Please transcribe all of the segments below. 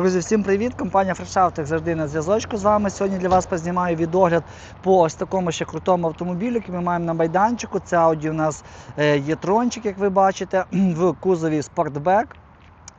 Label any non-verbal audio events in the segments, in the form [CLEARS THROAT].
Друзі, всім привіт! Компанія Фрешафтик завжди на зв'язочку з вами. Сьогодні для вас познімаю відогляд по ось такому ще крутому автомобілю, який ми маємо на майданчику. Це Audi у нас е, є трончик, як ви бачите, [CLEARS THROAT] в кузові Sportback.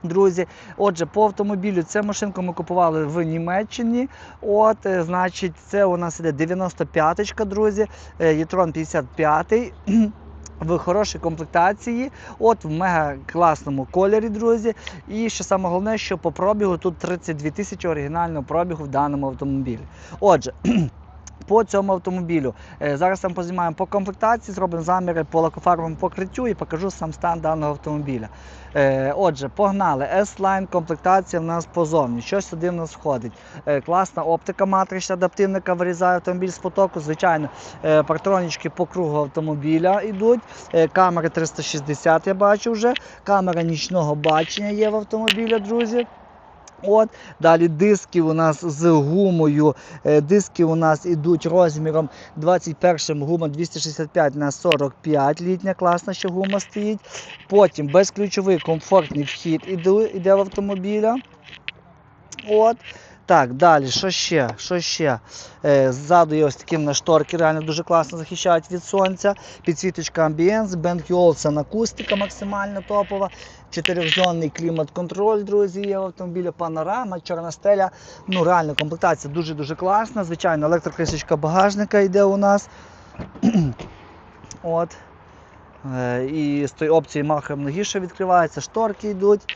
Друзі, отже, по автомобілю цю машинку ми купували в Німеччині. От, е, значить, це у нас іде 95-ка, друзі, е, Єтрон 55 [CLEARS THROAT] в хорошій комплектації, от в мега класному кольорі, друзі. І що саме головне, що по пробігу тут 32 тисячі оригінального пробігу в даному автомобілі. Отже. [CLEARS THROAT] По цьому автомобілю. Е, Зараз вам познімаємо по комплектації, зробимо заміри по лакофарбовому покриттю і покажу сам стан даного автомобіля. Е, Отже, погнали. S-Line комплектація в нас позовні. Що сюди в нас входить? Е, Класна оптика матрична адаптивника вирізає автомобіль з потоку. Звичайно, партронічки по кругу автомобіля йдуть. Камери 360 я бачу вже. Камера нічного бачення є в автомобілі, друзі. От, далі диски у нас з гумою. Е, Диски у нас йдуть розміром 21 гума 265 на 45 літня, класна ще гума стоїть. Потім безключовий комфортний вхід іде, в автомобіля. От. Так, далі, що ще? Що ще? Е, ззаду є ось такі на шторки, реально дуже класно захищають від сонця. Підсвіточка Ambience, Bang Olufsen акустика максимально топова. Чотирьохзонний клімат-контроль, друзі, є в автомобілі, панорама, чорна стеля. Ну, реально, комплектація дуже-дуже класна. Звичайно, електрокришечка багажника йде у нас. [CLEARS THROAT] От. Е, І з тої опції махом ногіше відкривається, шторки йдуть.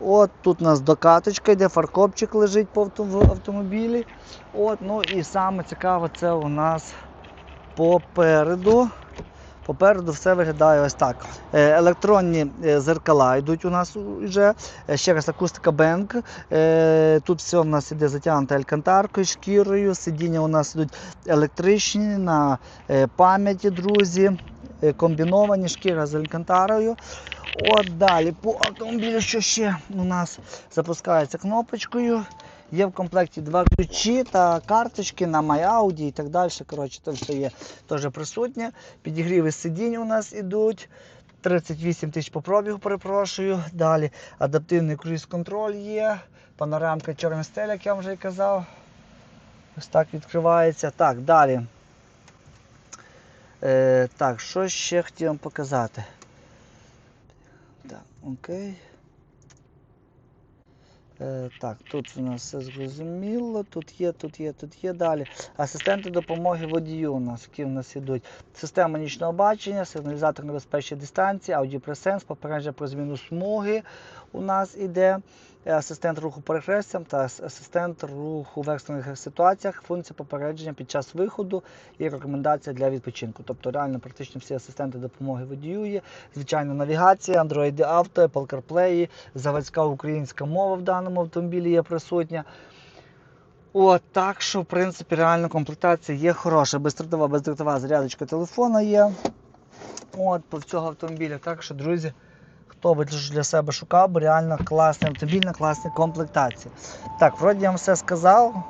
От тут у нас докаточка йде, фаркопчик лежить в автомобілі. От, ну і саме цікаве, це у нас попереду. Попереду все виглядає ось так. Е, Електронні е, зеркала йдуть у нас вже. Е, Ще раз акустика Бенк. Тут все у нас іде затягнуто алькантаркою, шкірою. Сидіння у нас йдуть електричні на пам'яті, друзі. Комбіновані шкіра з алькантарою. От далі по автомобілю, що ще у нас запускається кнопочкою. Є в комплекті два ключі та карточки на MyAudio і так далі. Коротше, то все є теж присутнє. Підігріви сидінь у нас ідуть. 38 тисяч по пробігу, перепрошую. Далі адаптивний круїз-контроль є. Панорамка чорна стеля, як я вам вже і казав. Ось так відкривається. Так, далі. Е, так, що ще хотів вам показати? Так, окей. Е, так, тут у нас все зрозуміло. Тут є, тут є, тут є далі. Асистенти допомоги водію у нас, які у нас ідуть. Система нічного бачення, сигналізатор небезпечної дистанції, аудіопресенс, попередження про зміну смуги у нас іде. Е, Асистент руху перехрестям та асистент руху в екстрених ситуаціях, функція попередження під час виходу і рекомендація для відпочинку. Тобто реально практично всі асистенти допомоги водію є. Звичайно, навігація, Android Auto, Apple CarPlay, заводська українська мова в даному автомобілі є присутня. От, так що, в принципі, реально комплектація є хороша. Бездротова, бездротова зарядочка телефона є. От, по цього автомобіля. Так що, друзі, хто би для себе шукав, бо реально класний автомобіль на класній комплектації. Так, вроді я вам все сказав.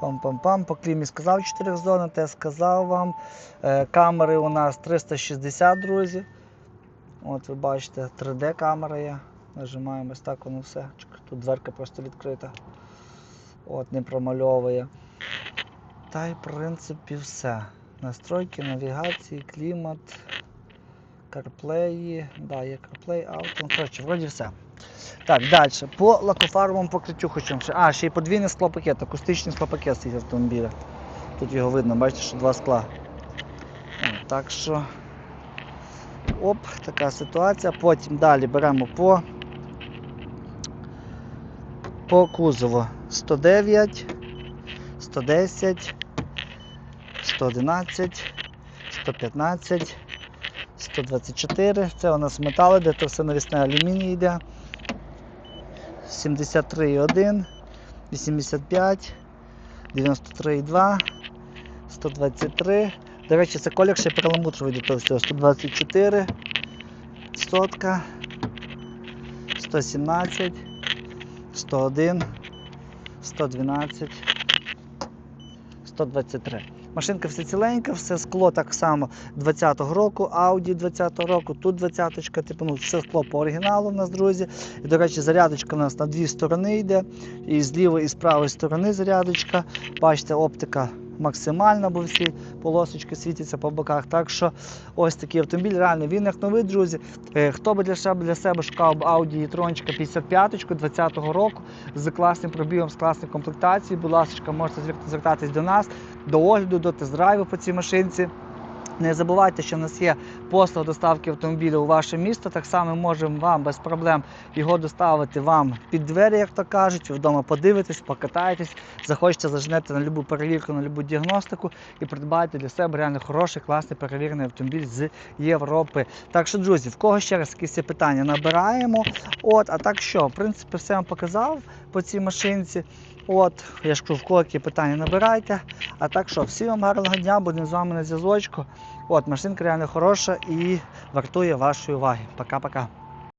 Пам-пам-пам, по клімі сказав 4 зони, те сказав вам. Е, камери у нас 360, друзі. От ви бачите, 3D камера є. Нажимаємо ось так воно все. Тут дверка просто відкрита. От, не промальовує. Та й в принципі все. Настройки, навігації, клімат, CarPlay, да, є CarPlay, авто. Ну, Коротше, вроді все. Так, далі. По лакофарбовому покриттю хочемо. А, ще й подвійний склопакет, акустичний склопакет стоїть в автомобілі. Тут його видно, бачите, що два скла. Так що. Оп, така ситуація. Потім далі беремо по, по кузову 109, 110, 111, 115, 124. Це у нас метали, де то все навісне алюміній йде. 73,1, 85, 93,2, 123. До речі, це колір ще перламутровий до того всього. 124, сотка, 117, 101, 112, 123. Машинка все ціленька, все скло так само 20-го року, Audi 20-го року, тут 20-ка, типу, ну, все скло по оригіналу в нас, друзі. І, до речі, зарядочка у нас на дві сторони йде. І з лівої і з правої сторони зарядочка. Бачите, оптика максимальна, бо всі полосочки світяться по боках. Так що ось такий автомобіль, реально він як новий, друзі. Е, Хто би для себе, для себе шукав Audi e-tronчика 55-ку 20-го року з класним пробігом, з класною комплектацією, будь ласка, можете звер- звертатись до нас, до огляду, до тест-драйву по цій машинці. Не забувайте, що в нас є послуга доставки автомобіля у ваше місто. Так само можемо вам без проблем його доставити вам під двері, як то кажуть. Вдома подивитесь, покатаєтесь, захочете зажнете на любу перевірку, на любу діагностику і придбаєте для себе реально хороший, класний перевірений автомобіль з Європи. Так що, друзі, в кого ще раз якісь питання, набираємо. От, а так що, в принципі, все вам показав по цій машинці. От, я ж кажу, в кулаки питання набирайте. А так що, всім вам гарного дня, будемо з вами на зв'язочку. От, машинка реально хороша і вартує вашої уваги. Пока-пока.